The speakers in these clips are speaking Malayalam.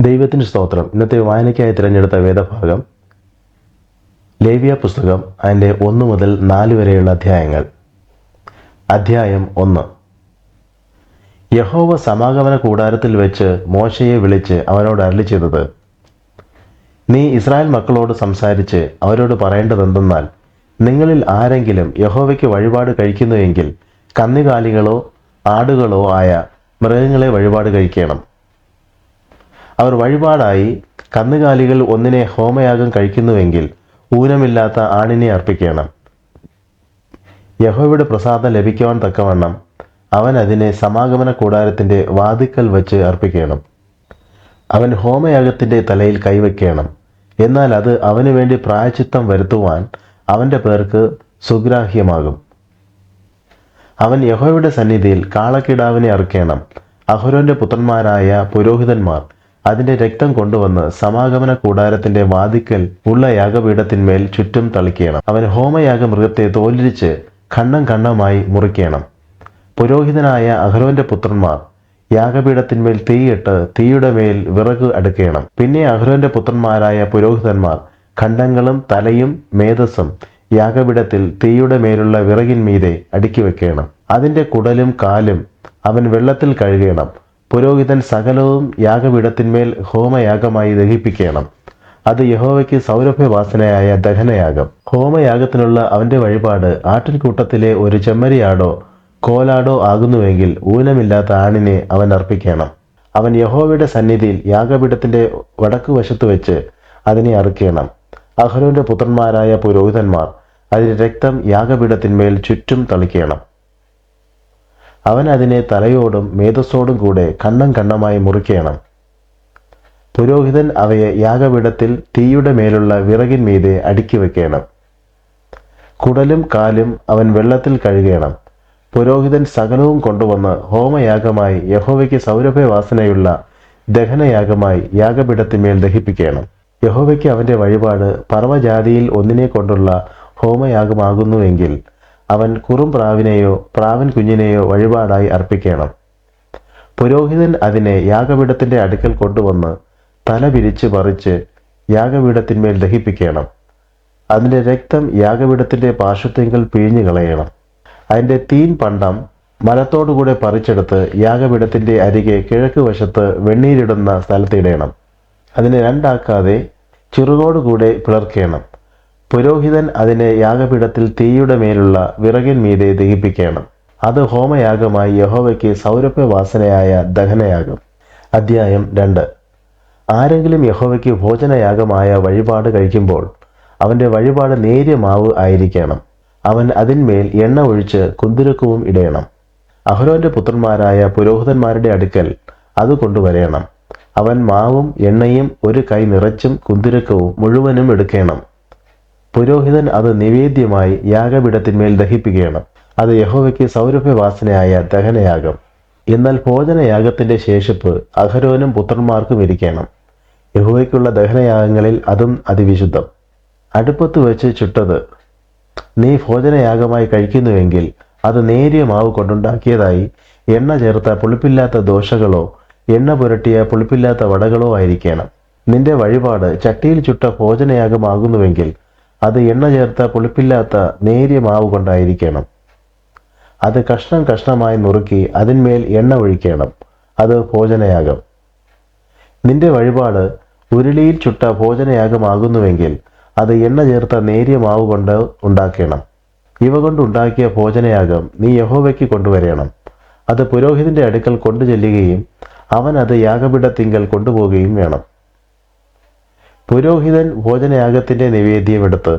ദൈവത്തിന് സ്തോത്രം. ഇന്നത്തെ വായനയ്ക്കായി തിരഞ്ഞെടുത്ത വേദഭാഗം ലേവ്യ പുസ്തകം അതിന്റെ ഒന്ന് മുതൽ നാല് വരെയുള്ള അധ്യായങ്ങൾ. അധ്യായം ഒന്ന്. യഹോവ സമാഗമന കൂടാരത്തിൽ വെച്ച് മോശയെ വിളിച്ച് അവനോട് അരളി ചെയ്തത് നീ ഇസ്രായേൽ മക്കളോട് സംസാരിച്ച് അവരോട് പറയേണ്ടതെന്തെന്നാൽ നിങ്ങളിൽ ആരെങ്കിലും യഹോവയ്ക്ക് വഴിപാട് കഴിക്കുന്നുവെങ്കിൽ കന്നുകാലികളോ ആടുകളോ ആയ മൃഗങ്ങളെ വഴിപാട് കഴിക്കണം. അവർ വഴിപാടായി കന്നുകാലികൾ ഒന്നിനെ ഹോമയാഗം കഴിക്കുന്നുവെങ്കിൽ ഊനമില്ലാത്ത ആണിനെ അർപ്പിക്കണം. യഹോയുടെ പ്രസാദം ലഭിക്കുവാൻ തക്കവണ്ണം അവൻ അതിനെ സമാഗമന കൂടാരത്തിന്റെ വാതിക്കൽ വച്ച് അർപ്പിക്കണം. അവൻ ഹോമയാഗത്തിന്റെ തലയിൽ കൈവയ്ക്കണം. എന്നാൽ അത് അവന് വേണ്ടി പ്രായച്ചിത്തം വരുത്തുവാൻ അവന്റെ പേർക്ക് സുഗ്രാഹ്യമാകും. അവൻ യഹോയുടെ സന്നിധിയിൽ കാളക്കിടാവിനെ അറുക്കണം. അഹുരോന്റെ പുത്രന്മാരായ പുരോഹിതന്മാർ അതിന്റെ രക്തം കൊണ്ടുവന്ന് സമാഗമന കൂടാരത്തിന്റെ വാതിക്കൽ ഉള്ള യാഗപീഠത്തിന്മേൽ ചുറ്റും തളിക്കണം. അവൻ ഹോമയാഗ മൃഗത്തെ തോലിരിച്ച് ഖണ്ഡം ഖണ്ഡമായി മുറിക്കണം. പുരോഹിതനായ അഹ്റോന്റെ പുത്രന്മാർ യാഗപീഠത്തിന്മേൽ തീയിട്ട് തീയുടെ മേൽ വിറക് അടുക്കണം. പിന്നെ അഹ്റോന്റെ പുത്രന്മാരായ പുരോഹിതന്മാർ ഖണ്ഡങ്ങളും തലയും മേധസ്സും യാഗപീഠത്തിൽ തീയുടെ മേലുള്ള വിറകിന്മീതെ അടുക്കി വെക്കണം. അതിന്റെ കുടലും കാലും അവൻ വെള്ളത്തിൽ കഴുകണം. പുരോഹിതൻ സകലവും യാഗപീഠത്തിന്മേൽ ഹോമയാഗമായി ദഹിപ്പിക്കണം. അത് യഹോവയ്ക്ക് സൗരഭ്യവാസനയായ ദഹനയാഗം. ഹോമയാഗത്തിനുള്ള അവന്റെ വഴിപാട് ആട്ടിൻകൂട്ടത്തിലെ ഒരു ചെമ്മരിയാടോ കോലാടോ ആകുന്നുവെങ്കിൽ ഊനമില്ലാത്ത ആണിനെ അവൻ അർപ്പിക്കണം. അവൻ യഹോവയുടെ സന്നിധിയിൽ യാഗപീഠത്തിന്റെ വടക്കുവശത്ത് വെച്ച് അതിനെ അറുക്കണം. അഹ്റോന്റെ പുത്രന്മാരായ പുരോഹിതന്മാർ അതിന്റെ രക്തം യാഗപീഠത്തിന്മേൽ ചുറ്റും തളിക്കണം. അവൻ അതിനെ തലയോടും മേധസ്സോടും കൂടെ കണ്ണം കണ്ണമായി മുറിക്കണം പുരോഹിതൻ അവയെ യാഗപീഠത്തിൽ തീയുടെ മേലുള്ള വിറകിന്മീതെ അടുക്കി വെക്കണം. കുടലും കാലും അവൻ വെള്ളത്തിൽ കഴുകണം. പുരോഹിതൻ സകലവും കൊണ്ടുവന്ന് ഹോമയാഗമായി യഹോവയ്ക്ക് സൗരഭ്യവാസനയുള്ള ദഹനയാഗമായി യാഗപീഠത്തിന്മേൽ ദഹിപ്പിക്കണം. യഹോവയ്ക്ക് അവന്റെ വഴിപാട് പർവജാതിയിൽ ഒന്നിനെ കൊണ്ടുള്ള ഹോമയാഗമാകുന്നുവെങ്കിൽ അവൻ കുറും പ്രാവിനെയോ പ്രാവിൻ കുഞ്ഞിനെയോ വഴിപാടായി അർപ്പിക്കണം. പുരോഹിതൻ അതിനെ യാഗപീഠത്തിന്റെ അടുക്കൽ കൊണ്ടുവന്ന് തല പിരിച്ച് പറിച്ച് യാഗപീഠത്തിന്മേൽ ദഹിപ്പിക്കണം. അതിന്റെ രക്തം യാഗപീഠത്തിന്റെ പാർശ്വത്തെങ്കിൽ പിഴിഞ്ഞു കളയണം. അതിന്റെ തീൻ പണ്ടം മലത്തോടുകൂടെ പറിച്ചെടുത്ത് യാഗപീഠത്തിന്റെ അരികെ കിഴക്ക് വശത്ത് വെണ്ണീരിടുന്ന സ്ഥലത്തിടണം അതിനെ രണ്ടാക്കാതെ ചിറുകോടുകൂടെ പിളർക്കണം. പുരോഹിതൻ അതിനെ യാഗപീഠത്തിൽ തീയുടെ മേലുള്ള വിറകിൻ മീതെ ദഹിപ്പിക്കണം. അത് ഹോമയാഗമായി യഹോവയ്ക്ക് സൗരഭ്യവാസനയായ ദഹനയാഗം. അധ്യായം രണ്ട്. ആരെങ്കിലും യഹോവയ്ക്ക് ഭോജനയാഗമായ വഴിപാട് കഴിക്കുമ്പോൾ അവന്റെ വഴിപാട് നേരിയ മാവ് ആയിരിക്കണം. അവൻ അതിന്മേൽ എണ്ണ ഒഴിച്ച് കുന്തിരക്കവും ഇടയണം അഹ്റോന്റെ പുത്രന്മാരായ പുരോഹിതന്മാരുടെ അടുക്കൽ അത് കൊണ്ടുവരേണം. അവൻ മാവും എണ്ണയും ഒരു കൈ നിറച്ചും കുന്തിരക്കവും മുഴുവനും എടുക്കണം. പുരോഹിതൻ അത് നിവേദ്യമായി യാഗപീഠത്തിന്മേൽ ദഹിപ്പിക്കണം അത് യഹോവയ്ക്ക് സൗരഭ്യവാസനയായ ദഹനയാഗം. എന്നാൽ ഭോജനയാഗത്തിന്റെ ശേഷിപ്പ് അഹരോനും പുത്രന്മാർക്കും ഇരിക്കണം. യഹോവയ്ക്കുള്ള ദഹനയാഗങ്ങളിൽ അതും അതിവിശുദ്ധം. അടുപ്പത്ത് വെച്ച് ചുട്ടത് നീ ഭോജനയാഗമായി കഴിക്കുന്നുവെങ്കിൽ അത് നേരിയ മാവ് കൊണ്ടുണ്ടാക്കിയതായി എണ്ണ ചേർത്ത പുളിപ്പില്ലാത്ത ദോശകളോ എണ്ണ പുരട്ടിയ പുളിപ്പില്ലാത്ത വടകളോ ആയിരിക്കണം. നിന്റെ വഴിപാട് ചട്ടിയിൽ ചുട്ട ഭോജനയാഗമാകുന്നുവെങ്കിൽ അത് എണ്ണ ചേർത്ത പുളിപ്പില്ലാത്ത നേരിയ മാവ് കൊണ്ടായിരിക്കണം. അത് കഷ്ണം കഷ്ണമായി നുറുക്കി അതിന്മേൽ എണ്ണ ഒഴിക്കണം. അത് ഭോജനയാഗം. നിന്റെ വഴിപാട് ഉരുളിയിൽ ചുട്ട ഭോജനയാഗമാകുന്നുവെങ്കിൽ അത് എണ്ണ ചേർത്ത നേരിയ മാവ് കൊണ്ട് ഉണ്ടാക്കണം. ഇവ കൊണ്ടുണ്ടാക്കിയ ഭോജനയാഗം നീ യഹോവയ്ക്ക് കൊണ്ടുവരണം. അത് പുരോഹിതന്റെ അടുക്കൽ കൊണ്ടു ചെല്ലുകയും അവൻ അത് യാഗപീഠത്തിങ്കൽ കൊണ്ടുപോകുകയും വേണം. പുരോഹിതൻ ഭോജനയാഗത്തിന്റെ നിവേദ്യം എടുത്ത്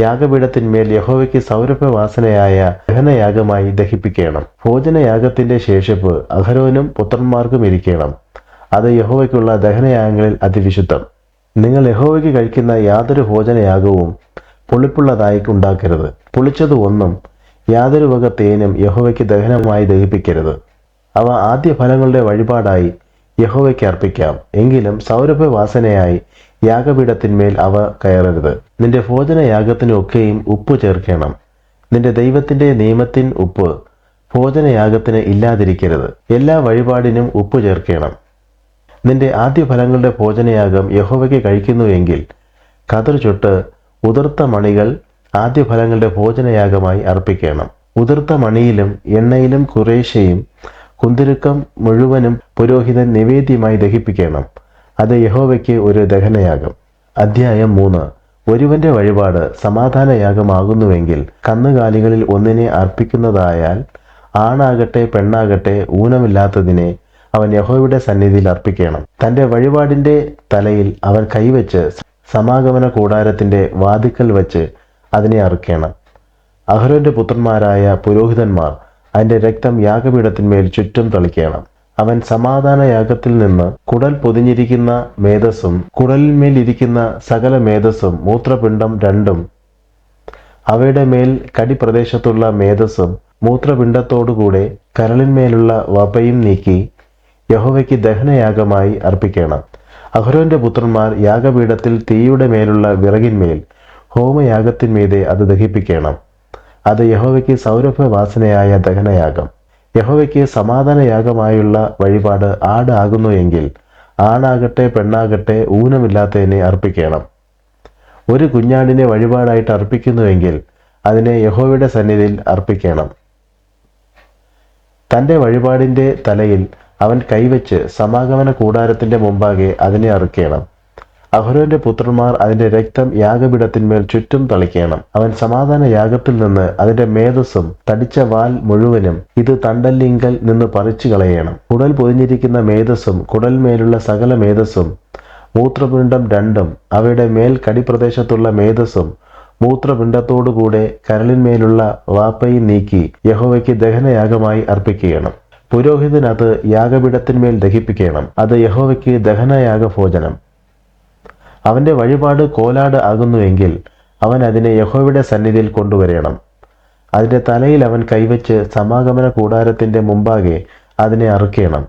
യാഗപീഠത്തിന്മേൽ യഹോവയ്ക്ക് സൗരഭ്യവാസനയായ ദഹനയാഗമായി ദഹിപ്പിക്കണം. ഭോജനയാഗത്തിന്റെ ശേഷിപ്പ് അഹരോനും പുത്രന്മാർക്കും ഇരിക്കണം. അത് യഹോവയ്ക്കുള്ള ദഹനയാഗങ്ങളിൽ അതിവിശുദ്ധം. നിങ്ങൾ യഹോവയ്ക്ക് കഴിക്കുന്ന യാതൊരു ഭോജനയാഗവും പുളിപ്പുള്ളതായി ഉണ്ടാക്കരുത്. പുളിച്ചത് ഒന്നും യാതൊരു വക തേനും യഹോവയ്ക്ക് ദഹനമായി ദഹിപ്പിക്കരുത്. അവ ആദ്യ ഫലങ്ങളുടെ വഴിപാടായി യഹോവയ്ക്ക് അർപ്പിക്കാം. എങ്കിലും സൗരഭ്യവാസനയായി യാഗപീഠത്തിന്മേൽ അവ കയറരുത്. നിന്റെ ഭോജനയാഗത്തിനൊക്കെയും ഉപ്പ് ചേർക്കണം. നിന്റെ ദൈവത്തിന്റെ നിയമത്തിൻ ഉപ്പ് ഭോജനയാഗത്തിന് ഇല്ലാതിരിക്കരുത്. എല്ലാ വഴിപാടിനും ഉപ്പ് ചേർക്കണം. നിന്റെ ആദ്യ ഫലങ്ങളുടെ ഭോജനയാഗം യഹോവയ്ക്ക് കഴിക്കുന്നുവെങ്കിൽ കതിർ ചുട്ട് ഉതിർത്ത മണികൾ ആദ്യ ഫലങ്ങളുടെ ഭോജനയാഗമായി അർപ്പിക്കണം. ഉതിർത്ത മണിയിലും എണ്ണയിലും കുറേശ്ശയും കുന്തിരുക്കം മുഴുവനും പുരോഹിതൻ നിവേദ്യമായി ദഹിപ്പിക്കണം. അത് യഹോവയ്ക്ക് ഒരു ദഹനയാകും അധ്യായം മൂന്ന്. ഒരുവന്റെ വഴിപാട് സമാധാനയാഗമാകുന്നുവെങ്കിൽ കന്നുകാലികളിൽ ഒന്നിനെ അർപ്പിക്കുന്നതായാൽ ആണാകട്ടെ പെണ്ണാകട്ടെ ഊനമില്ലാത്തതിനെ അവൻ യഹോയുടെ സന്നിധിയിൽ അർപ്പിക്കണം. തന്റെ വഴിപാടിന്റെ തലയിൽ അവൻ കൈവച്ച് സമാഗമന കൂടാരത്തിന്റെ വാതിക്കൽ വച്ച് അതിനെ അറുക്കണം. അഹ്റോന്റെ പുത്രന്മാരായ പുരോഹിതന്മാർ അതിന്റെ രക്തം യാഗപീഠത്തിന്മേൽ ചുറ്റും തളിക്കണം. അവൻ സമാധാന യാഗത്തിൽ നിന്ന് കുടൽ പൊതിഞ്ഞിരിക്കുന്ന മേധസ്സും കുടലിന്മേലിരിക്കുന്ന സകല മേധസ്സും മൂത്രപിണ്ഡം രണ്ടും അവയുടെ മേൽ കടിപ്രദേശത്തുള്ള മേധസ്സും മൂത്രപിണ്ഡത്തോടുകൂടെ കരളിന്മേലുള്ള വപയും നീക്കി യഹോവയ്ക്ക് ദഹനയാഗമായി അർപ്പിക്കണം. അഹ്റോന്റെ പുത്രന്മാർ യാഗപീഠത്തിൽ തീയുടെ മേലുള്ള വിറകിന്മേൽ ഹോമയാഗത്തിന്മീതെ അത് ദഹിപ്പിക്കണം. അത് യഹോവയ്ക്ക് സൗരഭ്യവാസനയായ ദഹനയാഗം. യഹോവയ്ക്ക് സമാധാനയാഗമായുള്ള വഴിപാട് ആടാകുന്നു എങ്കിൽ ആണാകട്ടെ പെണ്ണാകട്ടെ ഊനമില്ലാത്തതിനെ അർപ്പിക്കണം. ഒരു കുഞ്ഞാടിനെ വഴിപാടായിട്ട് അർപ്പിക്കുന്നുവെങ്കിൽ അതിനെ യഹോവയുടെ സന്നിധിയിൽ അർപ്പിക്കണം. തന്റെ വഴിപാടിന്റെ തലയിൽ അവൻ കൈവച്ച് സമാഗമന കൂടാരത്തിന്റെ മുമ്പാകെ അതിനെ അറുക്കണം. അഹ്റോന്റെ പുത്രന്മാർ അതിന്റെ രക്തം യാഗപീഠത്തിന്മേൽ ചുറ്റും തളിക്കണം. അവൻ സമാധാന യാഗത്തിൽ നിന്ന് അതിന്റെ മേധസ്സും തടിച്ച വാൽ മുഴുവനും ഇത് തണ്ടല്ലിങ്കൽ നിന്ന് പറിച്ചു കളയണം കുടൽ പൊതിഞ്ഞിരിക്കുന്ന മേധസ്സും കുടൽമേലുള്ള സകല മേധസ്സും മൂത്രപിണ്ഡം രണ്ടും അവയുടെ മേൽ കടിപ്രദേശത്തുള്ള മേധസ്സും മൂത്രപിണ്ഡത്തോടുകൂടെ കരളിന്മേലുള്ള വാപ്പയും നീക്കി യഹോവയ്ക്ക് ദഹനയാഗമായി അർപ്പിക്കണം. പുരോഹിതനത് യാഗപീഠത്തിന്മേൽ ദഹിപ്പിക്കണം. അത് യഹോവയ്ക്ക് ദഹനയാഗ ഭോജനം അവന്റെ വഴിപാട് കോലാട് ആകുന്നുവെങ്കിൽ അവൻ അതിനെ യഹോവയുടെ സന്നിധിയിൽ കൊണ്ടുവരണം. അതിന്റെ തലയിൽ അവൻ കൈവച്ച് സമാഗമന കൂടാരത്തിന്റെ മുമ്പാകെ അതിനെ അറുക്കണം.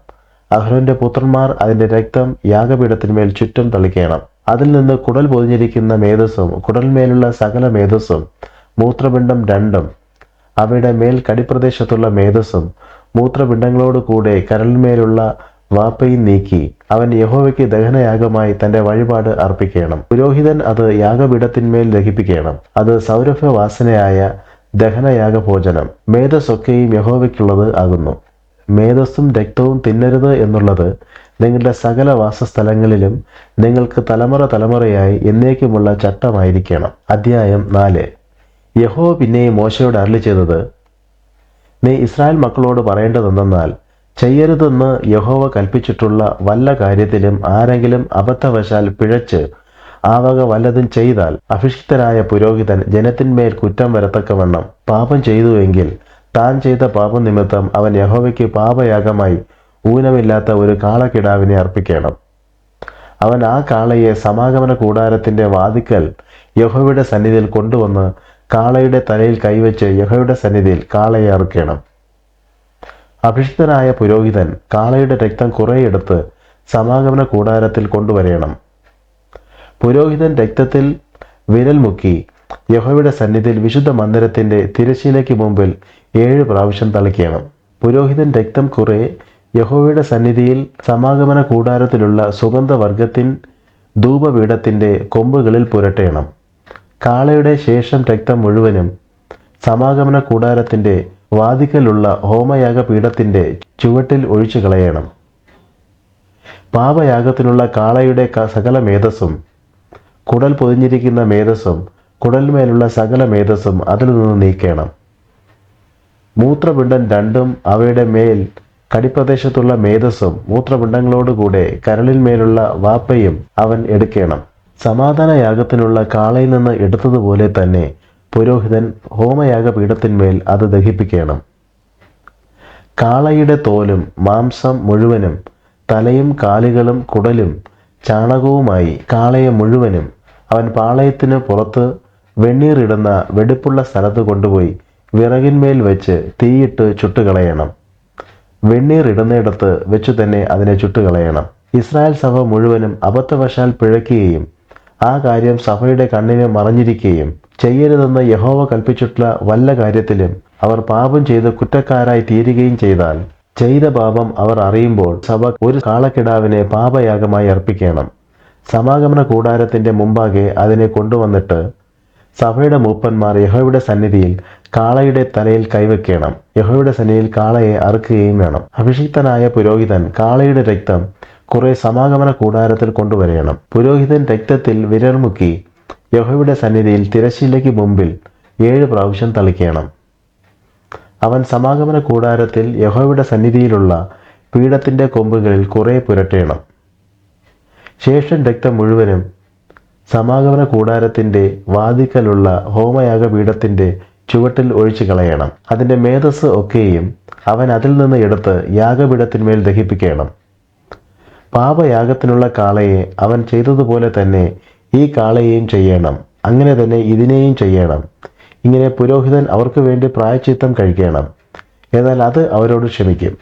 അഹ്റോന്റെ പുത്രന്മാർ അതിന്റെ രക്തം യാഗപീഠത്തിന്മേൽ ചുറ്റും തളിക്കണം. അതിൽ നിന്ന് കുടൽ പൊതിഞ്ഞിരിക്കുന്ന മേധസ്സും കുടൽമേലുള്ള സകല മേധസ്സും മൂത്രപിണ്ഡം രണ്ടും അവയുടെ മേൽ കടിപ്രദേശത്തുള്ള മേധസ്സും മൂത്രപിണ്ഡങ്ങളോട് കൂടെ കരളിന്മേലുള്ള വാപ്പയും നീക്കി അവൻ യഹോവയ്ക്ക് ദഹനയാഗമായി തന്റെ വഴിപാട് അർപ്പിക്കണം. പുരോഹിതൻ അത് യാഗപീഠത്തിന്മേൽ ദഹിപ്പിക്കണം. അത് സൗരഭ്യവാസനയായ ദഹനയാഗ ഭോജനം മേധസ്സൊക്കെയും യഹോവയ്ക്കുള്ളത് ആകുന്നു. മേധസ്സും രക്തവും തിന്നരുത് എന്നുള്ളത് നിങ്ങളുടെ സകല വാസസ്ഥലങ്ങളിലും നിങ്ങൾക്ക് തലമുറ തലമുറയായി എന്നേക്കുമുള്ള ചട്ടമായിരിക്കണം. അധ്യായം നാല്. യഹോ പിന്നെയും മോശയോട് അരളി ചെയ്തത് നീ ഇസ്രായേൽ മക്കളോട് പറയേണ്ടതെന്നാൽ ചെയ്യരുതെന്ന് യഹോവ കൽപ്പിച്ചിട്ടുള്ള വല്ല കാര്യത്തിലും ആരെങ്കിലും അബദ്ധവശാൽ പിഴച്ച് ആവക വക വല്ലതും ചെയ്താൽ അഭിഷിക്തരായ പുരോഹിതൻ ജനത്തിന്മേൽ കുറ്റം വരത്തക്കവണ്ണം പാപം ചെയ്തുവെങ്കിൽ താൻ ചെയ്ത പാപം നിമിത്തം അവൻ യഹോവയ്ക്ക് പാപയാഗമായി ഊനമില്ലാത്ത ഒരു കാളക്കിടാവിനെ അർപ്പിക്കണം. അവൻ ആ കാളയെ സമാഗമന കൂടാരത്തിന്റെ വാതിക്കൽ യഹോവയുടെ സന്നിധിയിൽ കൊണ്ടുവന്ന് കാളയുടെ തലയിൽ കൈവച്ച് യഹോയുടെ സന്നിധിയിൽ കാളയെ അറുക്കണം. അഭിഷിക്തനായ പുരോഹിതൻ കാളയുടെ രക്തം കുറെയെടുത്ത് സമാഗമന കൂടാരത്തിൽ കൊണ്ടുവരയണം പുരോഹിതൻ രക്തത്തിൽ വിരൽ മുക്കി യഹോയുടെ സന്നിധിയിൽ വിശുദ്ധ മന്ദിരത്തിന്റെ തിരശ്ശീലയ്ക്ക് മുമ്പിൽ ഏഴ് പ്രാവശ്യം തളിക്കണം. പുരോഹിതൻ രക്തം കുറെ യഹോവയുടെ സന്നിധിയിൽ സമാഗമന കൂടാരത്തിലുള്ള സുഗന്ധവർഗത്തിൻ ധൂപപീഠത്തിന്റെ കൊമ്പുകളിൽ പുരട്ടേണം. കാളയുടെ ശേഷം രക്തം മുഴുവനും സമാഗമന കൂടാരത്തിന്റെ വാതിക്കലുള്ള ഹോമയാഗ പീഠത്തിന്റെ ചുവട്ടിൽ ഒഴിച്ചു കളയണം. പാപയാഗത്തിനുള്ള കാളയുടെ സകല മേധസ്സും കുടൽ പൊതിഞ്ഞിരിക്കുന്ന മേധസ്സും കുടൽമേലുള്ള സകല മേധസ്സും അതിൽ നിന്ന് നീക്കണം. മൂത്രപിണ്ഡം രണ്ടും അവയുടെ മേൽ കടിപ്രദേശത്തുള്ള മേധസ്സും മൂത്രപിണ്ഡങ്ങളോടുകൂടെ കരളിന്മേലുള്ള വാപ്പയും അവൻ എടുക്കണം. സമാധാനയാഗത്തിനുള്ള കാളയിൽ നിന്ന് എടുത്തതുപോലെ തന്നെ പുരോഹിതൻ ഹോമയാഗ പീഠത്തിന്മേൽ അത് ദഹിപ്പിക്കണം. കാളയുടെ തോലും മാംസം മുഴുവനും തലയും കാലുകളും കുടലും ചാണകവുമായി കാളയെ മുഴുവനും അവൻ പാളയത്തിന് പുറത്ത് വെണ്ണീറിടുന്ന വെടുപ്പുള്ള സ്ഥലത്ത് കൊണ്ടുപോയി വിറകിന്മേൽ വെച്ച് തീയിട്ട് ചുട്ടുകളയണം. വെണ്ണീറിടുന്നിടത്ത് വെച്ചു തന്നെ അതിനെ ചുട്ടുകളയണം. ഇസ്രായേൽ സഭ മുഴുവനും അബദ്ധവശാൽ പിഴയ്ക്കുകയും ആ കാര്യം സഭയുടെ കണ്ണിന് മറഞ്ഞിരിക്കുകയും ചെയ്യരുതെന്ന് യഹോവ കൽപ്പിച്ചിട്ടുള്ള വല്ല കാര്യത്തിലും അവർ പാപം ചെയ്ത് കുറ്റക്കാരായി തീരുകയും ചെയ്താൽ ചെയ്ത പാപം അവർ അറിയുമ്പോൾ സഭ ഒരു കാളക്കിടാവിനെ പാപയാഗമായി അർപ്പിക്കണം. സമാഗമന കൂടാരത്തിന്റെ മുമ്പാകെ അതിനെ കൊണ്ടുവന്നിട്ട് സഭയുടെ മൂപ്പന്മാർ യഹോയുടെ സന്നിധിയിൽ കാളയുടെ തലയിൽ കൈവയ്ക്കണം. യഹോയുടെ സന്നിധിയിൽ കാളയെ അറുക്കുകയും വേണം. അഭിഷിക്തനായ പുരോഹിതൻ കാളയുടെ രക്തം കുറെ സമാഗമന കൂടാരത്തിൽ കൊണ്ടുവരണം. പുരോഹിതൻ രക്തത്തിൽ വിരൽമുക്കി യഹോയുടെ സന്നിധിയിൽ തിരശ്ശീലയ്ക്ക് മുമ്പിൽ ഏഴ് പ്രാവശ്യം തളിക്കണം. അവൻ സമാഗമന കൂടാരത്തിൽ യഹോയുടെ സന്നിധിയിലുള്ള പീഠത്തിന്റെ കൊമ്പുകളിൽ കുറേ പുരട്ടേണം. ശേഷം രക്തം മുഴുവനും സമാഗമന കൂടാരത്തിന്റെ വാതിക്കലുള്ള ഹോമയാഗ പീഠത്തിന്റെ ചുവട്ടിൽ ഒഴിച്ചു കളയണം. അതിന്റെ മേധസ് ഒക്കെയും അവൻ അതിൽ നിന്ന് എടുത്ത് യാഗപീഠത്തിന്മേൽ ദഹിപ്പിക്കണം. പാപയാഗത്തിനുള്ള കാളയെ അവൻ ചെയ്തതുപോലെ തന്നെ ഈ കാളയെയും ചെയ്യണം. അങ്ങനെ തന്നെ ഇതിനെയും ചെയ്യണം. ഇങ്ങനെ പുരോഹിതൻ അവർക്ക് വേണ്ടി പ്രായച്ചിത്തം കഴിക്കണം. എന്നാൽ അത് അവരോട് ക്ഷമിക്കും.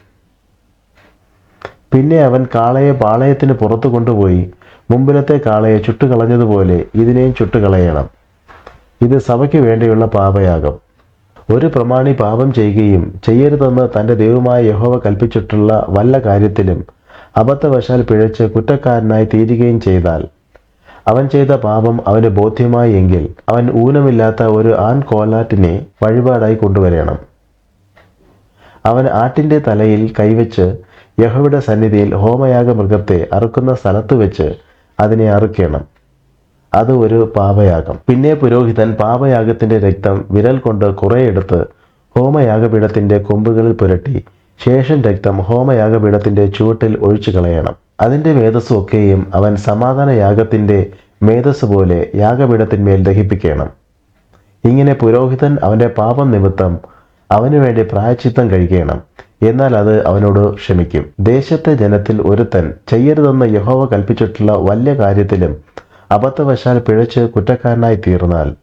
പിന്നെ അവൻ കാളയെ പാളയത്തിന് പുറത്തു കൊണ്ടുപോയി മുമ്പിലത്തെ കാളയെ ചുട്ടുകളഞ്ഞതുപോലെ ഇതിനെയും ചുട്ടുകളയണം. ഇത് സഭയ്ക്ക് വേണ്ടിയുള്ള പാപയാകും. ഒരു പ്രമാണി പാപം ചെയ്യുകയും ചെയ്യരുതെന്ന് തന്റെ ദൈവമായ യഹോവ കൽപ്പിച്ചിട്ടുള്ള വല്ല കാര്യത്തിലും അബദ്ധവശാൽ പിഴച്ച് കുറ്റക്കാരനായി തീരുകയും ചെയ്താൽ അവൻ ചെയ്ത പാപം അവന് ബോധ്യമായി എങ്കിൽ അവൻ ഊനമില്ലാത്ത ഒരു ആൺ കോലാറ്റിനെ വഴിപാടായി കൊണ്ടുവരണം. അവൻ ആട്ടിന്റെ തലയിൽ കൈവച്ച് യഹോയുടെ സന്നിധിയിൽ ഹോമയാഗ മൃഗത്തെ അറുക്കുന്ന സ്ഥലത്ത് വെച്ച് അതിനെ അറുക്കണം. അത് ഒരു പാപയാഗം. പിന്നെ പുരോഹിതൻ പാപയാഗത്തിന്റെ രക്തം വിരൽ കൊണ്ട് കുറേ എടുത്ത് ഹോമയാഗപീഠത്തിന്റെ കൊമ്പുകളിൽ പുരട്ടി ശേഷം രക്തം ഹോമയാഗപീഠത്തിന്റെ ചുവട്ടിൽ ഒഴിച്ചു കളയണം അതിന്റെ മേധസ് ഒക്കെയും അവൻ സമാധാന യാഗത്തിന്റെ മേധസ് പോലെ യാഗപീഠത്തിന്മേൽ ദഹിപ്പിക്കണം. ഇങ്ങനെ പുരോഹിതൻ അവന്റെ പാപം നിമിത്തം അവനു വേണ്ടി പ്രായച്ചിത്തം കഴിക്കണം. എന്നാൽ അത് അവനോട് ക്ഷമിക്കും. ദേശത്തെ ജനത്തിൽ ഒരുത്തൻ ചെയ്യരുതെന്ന് യഹോവ കൽപ്പിച്ചിട്ടുള്ള വലിയ കാര്യത്തിലും അബദ്ധവശാൽ പിഴച്ച് കുറ്റക്കാരനായി തീർന്നാൽ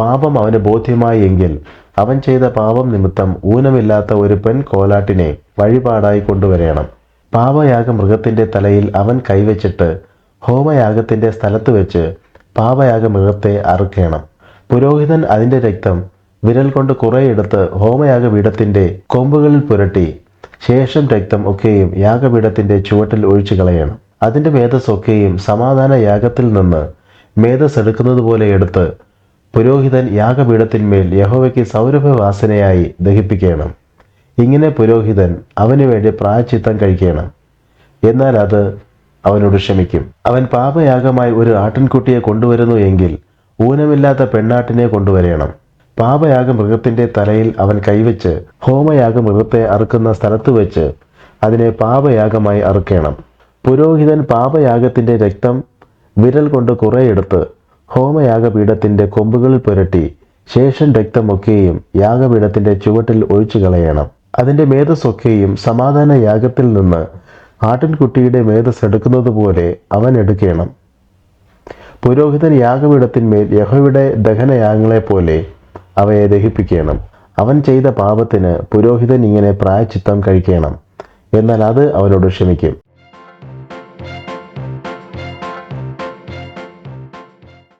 പാപം അവന് ബോധ്യമായി എങ്കിൽ അവൻ ചെയ്ത പാപം നിമിത്തം ഊനമില്ലാത്ത ഒരു പെൺ കോലാട്ടിനെ വഴിപാടായി കൊണ്ടുവരേണം. പാപയാഗ മൃഗത്തിന്റെ തലയിൽ അവൻ കൈവച്ചിട്ട് ഹോമയാഗത്തിന്റെ സ്ഥലത്ത് വെച്ച് പാപയാഗ മൃഗത്തെ അറുക്കണം. പുരോഹിതൻ അതിന്റെ രക്തം വിരൽ കൊണ്ട് കുറെ എടുത്ത് ഹോമയാഗപീഠത്തിന്റെ കൊമ്പുകളിൽ പുരട്ടി ശേഷം രക്തം ഒക്കെയും യാഗപീഠത്തിന്റെ ചുവട്ടിൽ ഒഴിച്ചു കളയണം. അതിന്റെ മേധസ് ഒക്കെയും സമാധാന യാഗത്തിൽ നിന്ന് മേധസ് എടുക്കുന്നത് പോലെ എടുത്ത് പുരോഹിതൻ യാഗപീഠത്തിന്മേൽ യഹോവയ്ക്ക് സൗരഭവാസനയായി ദഹിപ്പിക്കണം. ഇങ്ങനെ പുരോഹിതൻ അവന് വേണ്ടി പ്രായച്ചിത്തം കഴിക്കണം. എന്നാൽ അത് അവനോട് ക്ഷമിക്കും. അവൻ പാപയാഗമായി ഒരു ആട്ടിൻകുട്ടിയെ കൊണ്ടുവരുന്നു എങ്കിൽ ഊനമില്ലാത്ത പെണ്ണാട്ടിനെ കൊണ്ടുവരണം. പാപയാഗ മൃഗത്തിന്റെ തലയിൽ അവൻ കൈവച്ച് ഹോമയാഗ മൃഗത്തെ അറുക്കുന്ന സ്ഥലത്ത് വെച്ച് അതിനെ പാപയാഗമായി അറുക്കണം. പുരോഹിതൻ പാപയാഗത്തിന്റെ രക്തം വിരൽ കൊണ്ട് കുറെ എടുത്ത് ഹോമയാഗപീഠത്തിന്റെ കൊമ്പുകളിൽ പുരട്ടി ശേഷം രക്തമൊക്കെയും യാഗപീഠത്തിന്റെ ചുവട്ടിൽ ഒഴിച്ചു കളയണം. അതിന്റെ മേധസ്സൊക്കെയും സമാധാന യാഗത്തിൽ നിന്ന് ആട്ടിൻകുട്ടിയുടെ മേധസ് എടുക്കുന്നത് പോലെ അവൻ എടുക്കണം. പുരോഹിതൻ യാഗപീഠത്തിന്മേൽ യഹോയുടെ ദഹനയാഗങ്ങളെ പോലെ അവയെ ദഹിപ്പിക്കണം. അവൻ ചെയ്ത പാപത്തിന് പുരോഹിതൻ ഇങ്ങനെ പ്രായച്ചിത്തം കഴിക്കണം. എന്നാൽ അത് അവനോട് ക്ഷമിക്കും.